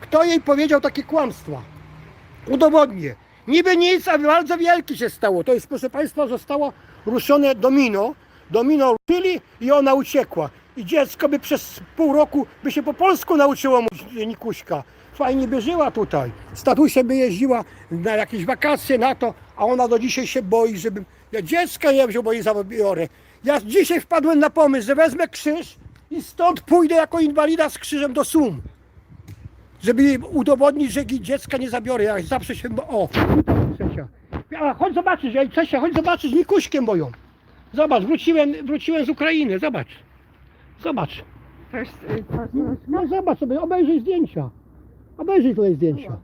Kto jej powiedział takie kłamstwa? Udowodnię. Niby nic, a bardzo wielkie się stało. To jest, proszę Państwa, zostało ruszone domino. Domino ruszyli i ona uciekła. I dziecko by przez pół roku by się po polsku nauczyło mówić Nikuśka. Fajnie by żyła tutaj. Z tatusiem by jeździła na jakieś wakacje na to, a ona do dzisiaj się boi, żebym... Ja dziecka nie wziął, bo jej zabiorę. Ja dzisiaj wpadłem na pomysł, że wezmę krzyż i stąd pójdę jako inwalida z krzyżem do Sum żeby udowodnić, że dziecka nie zabiorę. Ja zawsze się. O, Czesia. A chodź zobaczyć, ej, Czesia, chodź zobaczyć, Nikuśkiem boją. Zobacz, wróciłem, wróciłem z Ukrainy, zobacz. Zobacz. Y, No zobacz sobie, obejrzyj zdjęcia. Obejrzyj tutaj zdjęcia.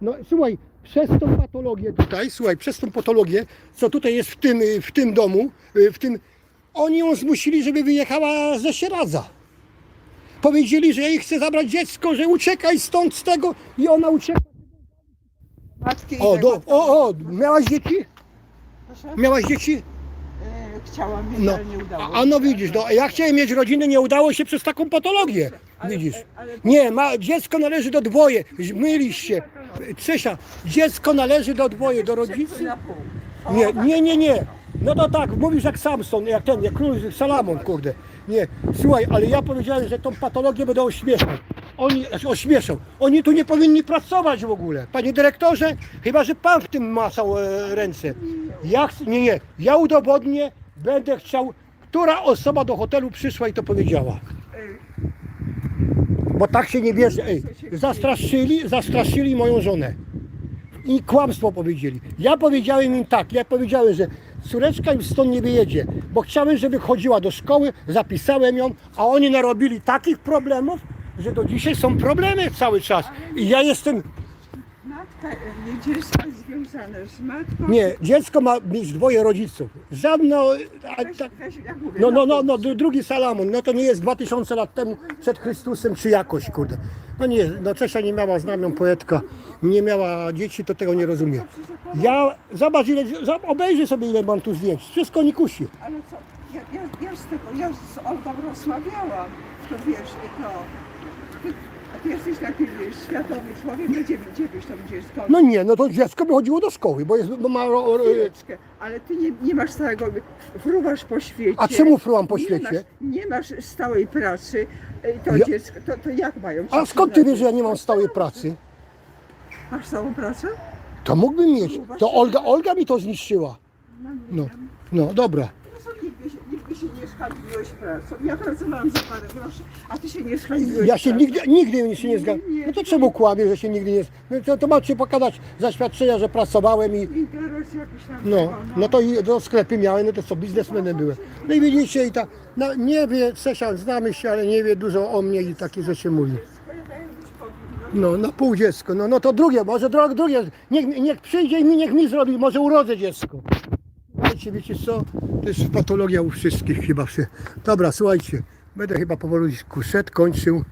No słuchaj, przez tą patologię tutaj, słuchaj, przez tą patologię, co tutaj jest w tym, y, w tym domu, y, w tym, oni ją zmusili, żeby wyjechała ze Sieradza. Powiedzieli, że jej chce zabrać dziecko, że uciekaj stąd z tego i ona uciekła. matki i O, do, o, o, miałaś dzieci? Proszę? Miałaś dzieci? E, Chciałam mieć, No, ale nie udało a, no widzisz, no, ja chciałem mieć rodzinę, nie udało się przez taką patologię. Ale- Widzisz? ale- Nie, ma, dziecko należy do dwoje. Mylisz się. Dziecko należy do dwoje, do rodziców. Na pół. O, Nie, nie, nie, nie. No to tak, mówisz jak Samson, jak ten, jak król Salamon, kurde. Nie, słuchaj, ale ja powiedziałem, że tą patologię będą ośmieszać. Oni znaczy ośmieszą. Oni tu nie powinni pracować w ogóle. Panie dyrektorze, chyba że pan w tym masał e, ręce. Ja chcę, nie, nie. Ja udowodnię, będę chciał, która osoba do hotelu przyszła i to powiedziała. Bo tak się nie bierze. Ej, zastraszyli, zastraszyli moją żonę i kłamstwo powiedzieli. Ja powiedziałem im tak, ja powiedziałem, że córeczka im stąd nie wyjedzie, bo chciałem, żeby chodziła do szkoły, zapisałem ją, a oni narobili takich problemów, że do dzisiaj są problemy cały czas. I ja jestem, E, dziecko jest związane z matką. nie, dziecko ma mieć dwoje rodziców. Żadno, a, Weź, tak, weź, jak mówię, no, no, no, no, dru- drugi Salamon, no to nie jest 2000 lat temu przed Chrystusem czy jakoś, kurde. No nie, no Czesia nie miała znamion poetka, nie miała dzieci, to tego nie rozumie. Ja, zobacz ile, obejrzyj sobie ile mam tu zdjęć, wszystko nie kusi. Ale co, ja, ja, ja z tego, ja z Olgą rozmawiałam, to wiesz, to... Ty, a ty jesteś taki wiesz, światowy człowiek, gdzie, gdzie byś tam dziecko? No nie, no to dziecko by chodziło do szkoły, bo, jest, bo ma... ro- ro- Chwileczkę, ale ty nie, nie masz całego, fruwasz po świecie. A czemu fruwam po nie świecie? Masz, nie masz stałej pracy, e, to Ja- dziecko, to, to jak mają A skąd ty wiesz, że ja nie mam stałej pracy? Masz stałą pracę? To mógłbym mieć. To Olga, Olga mi to zniszczyła. No, nie No, no dobra. Się, nie szkaliłeś pracą. Ja pracowałam za parę groszy, a ty się nie szkaliłeś Ja się pracą. nigdy, nigdy się nie zgadzam. No to czemu kłamie, że się nigdy nie... No to, to macie pokazać zaświadczenia, że pracowałem i... Interes jakiś tam No, no to i do sklepy miałem, no to co, biznesmenem byłem. No i widzicie, i ta, no nie wie, Czesia, znamy się, ale nie wie dużo o mnie i takie rzeczy mówi. No, na pół dziecko, no, no to drugie, może drugie, niech, niech przyjdzie i mi, niech mi zrobi, może urodzę dziecko. Słuchajcie, wiecie co, to jest patologia u wszystkich chyba. Dobra, słuchajcie, będę chyba powoli kuszet kończył.